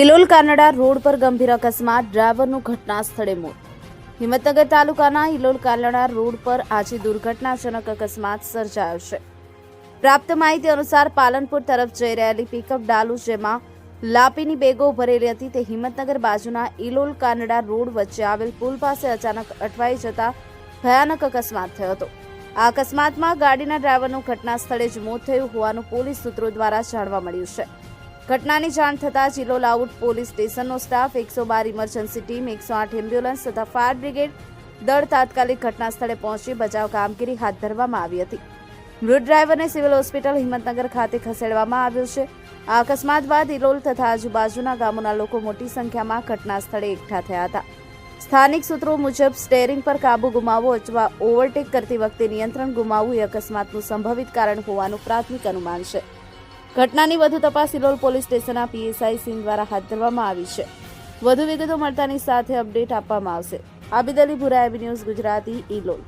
Ilol કાનડા road પર ગંભીર અકસ્માત, ડ્રાઈવરનું ઘટના સ્થળે મોત. હિંમતનગર તાલુકાના ઇલોલ કાનડા રોડ પર આજે દુર્ઘટનાજનક અકસ્માત સર્જાયો છે. પ્રાપ્ત માહિતી અનુસાર પાલનપુર તરફ જઈ રહેલી પિકઅપ ડાલુ, જેમાં લાપીની બેગો ભરેલી હતી, તે હિંમતનગર બાજુના ઇલોલ કાનડા રોડ વચ્ચે આવેલ પુલ પાસે અચાનક અટવાઈ જતા ભયાનક અકસ્માત થયો હતો. આ અકસ્માતમાં ગાડીના ડ્રાઈવરનું ઘટના સ્થળે જ મોત થયું હોવાનું પોલીસ સૂત્રો દ્વારા જાણવા મળ્યું છે. ઘટનાની જાણ થતાં જિલ્લો લાઉડ પોલીસ સ્ટેશનનો સ્ટાફ, એકસો બાર ઇમરજન્સી ટીમ, એકસો આઠ એમ્બ્યુલન્સ તથા ફાયર બ્રિગેડ દળ તાત્કાલિક ઘટના સ્થળે પહોંચી બચાવ કામગીરી હાથ ધરવામાં આવી હતી. મૃત ડ્રાઈવરને સિવિલ હોસ્પિટલ હિંમતનગર ખાતે ખસેડવામાં આવ્યો છે. આ અકસ્માત બાદ ઇલોલ તથા આજુબાજુના ગામોના લોકો મોટી સંખ્યામાં ઘટના સ્થળે એકઠા થયા હતા. સ્થાનિક સૂત્રો મુજબ સ્ટેરિંગ પર કાબુ ગુમાવવો અથવા ઓવરટેક કરતી વખતે નિયંત્રણ ગુમાવવું એ અકસ્માતનું સંભવિત કારણ હોવાનું પ્રાથમિક અનુમાન છે. ઘટનાની વધુ તપાસ સિલોલ પોલીસ સ્ટેશનના પીએસઆઈ સિંહ દ્વારા હાથ ધરવામાં આવી છે. વધુ વિગતો મળતાની સાથે અપડેટ આપવામાં આવશે. આબિદ અલી ભુરા એબી ગુજરાતી ઇલોલ.